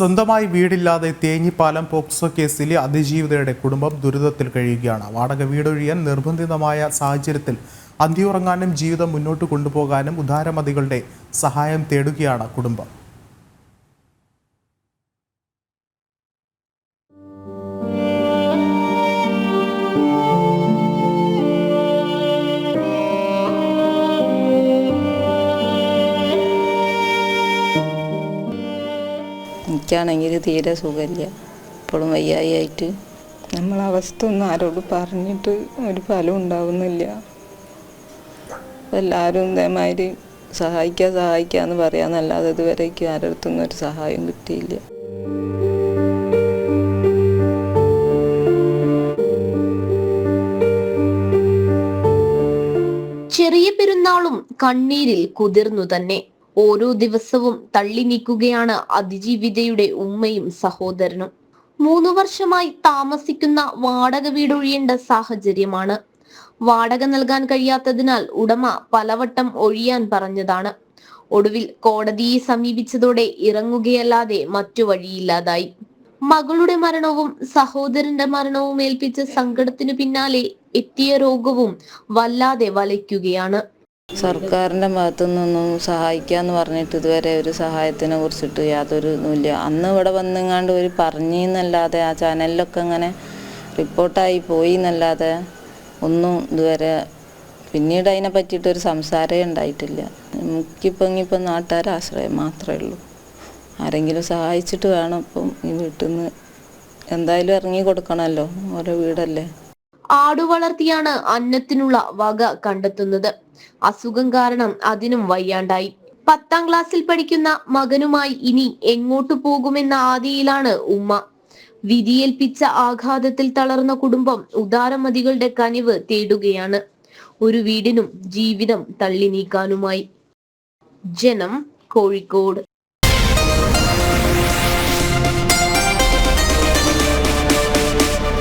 സ്വന്തമായി വീടില്ലാതെ തേഞ്ഞിപ്പാലം പോക്സോ കേസിലെ അതിജീവിതയുടെ കുടുംബം ദുരിതത്തിൽ കഴിയുകയാണ്. വാടക വീടൊഴിയാൻ നിർബന്ധിതമായ സാഹചര്യത്തിൽ അന്തിയുറങ്ങാനും ജീവിതം മുന്നോട്ട് കൊണ്ടുപോകാനും ഉദാരമതികളുടെ സഹായം തേടുകയാണ് കുടുംബം. എനിക്കാണെങ്കിൽ തീരെ സുഖമില്ല. ഇപ്പോഴും വയ്യായിട്ട് ആയിട്ട് നമ്മളെ അവസ്ഥ ഒന്നും ആരോട് പറഞ്ഞിട്ട് ഒരു ഫലം ഉണ്ടാവുന്നില്ല. എല്ലാവരും ഇതേമാതിരി സഹായിക്കുക സഹായിക്കുക എന്ന് പറയാന്നല്ലാതെ ഇതുവരേക്കും ആരോടത്തൊന്നും ഒരു സഹായം കിട്ടിയില്ല. ചെറിയ പെരുന്നാളും കണ്ണീരിൽ കുതിർന്നു തന്നെ. ഓരോ ദിവസവും തള്ളി നീക്കുകയാണ് അതിജീവിതയുടെ ഉമ്മയും സഹോദരനും. മൂന്നു വർഷമായി താമസിക്കുന്ന വാടക വീടൊഴിയേണ്ട സാഹചര്യമാണ്. വാടക നൽകാൻ കഴിയാത്തതിനാൽ ഉടമ പലവട്ടം ഒഴിയാൻ പറഞ്ഞതാണ്. ഒടുവിൽ കോടതിയെ സമീപിച്ചതോടെ ഇറങ്ങുകയല്ലാതെ മറ്റു വഴിയില്ലാതായി. മകളുടെ മരണവും സഹോദരന്റെ മരണവും ഏൽപ്പിച്ച സങ്കടത്തിനു പിന്നാലെ എത്തിയ രോഗവും വല്ലാതെ വലയ്ക്കുകയാണ്. സർക്കാരിന്റെ ഭാഗത്തു നിന്നൊന്നും സഹായിക്കാന്ന് പറഞ്ഞിട്ട് ഇതുവരെ ഒരു സഹായത്തിനെ കുറിച്ചിട്ട് യാതൊരു ഇതുമില്ല അന്ന് ഇവിടെ വന്നെങ്ങാണ്ട് ഒരു പറഞ്ഞെന്നല്ലാതെ ആ ചാനലിലൊക്കെ അങ്ങനെ റിപ്പോർട്ടായി പോയി എന്നല്ലാതെ ഒന്നും ഇതുവരെ പിന്നീട് അതിനെ പറ്റിയിട്ടൊരു സംസാരമേ ഉണ്ടായിട്ടില്ല. നമുക്കിപ്പോൾ ഇനിയിപ്പോൾ നാട്ടുകാരെ ആശ്രയം മാത്രമേ ഉള്ളൂ. ആരെങ്കിലും സഹായിച്ചിട്ട് വേണം ഇപ്പം ഈ വീട്ടിൽ നിന്ന് എന്തായാലും ഇറങ്ങി കൊടുക്കണമല്ലോ. ഓരോ വീടല്ലേ? ആടു വളർത്തിയാണ് അന്നത്തിനുള്ള വക കണ്ടെത്തുന്നത്. അസുഖം കാരണം അതിനും വയ്യാണ്ടായി. പത്താം ക്ലാസ്സിൽ പഠിക്കുന്ന മകനുമായി ഇനി എങ്ങോട്ടു പോകുമെന്ന ആദിയിലാണ് ഉമ്മ. വിധിയേൽപ്പിച്ച ആഘാതത്തിൽ തളർന്ന കുടുംബം ഉദാരമതികളുടെ കനിവ് തേടുകയാണ്. ഒരു വീടിനും ജീവിതം തള്ളി നീക്കാനുമായി ജനം കോഴിക്കോട്.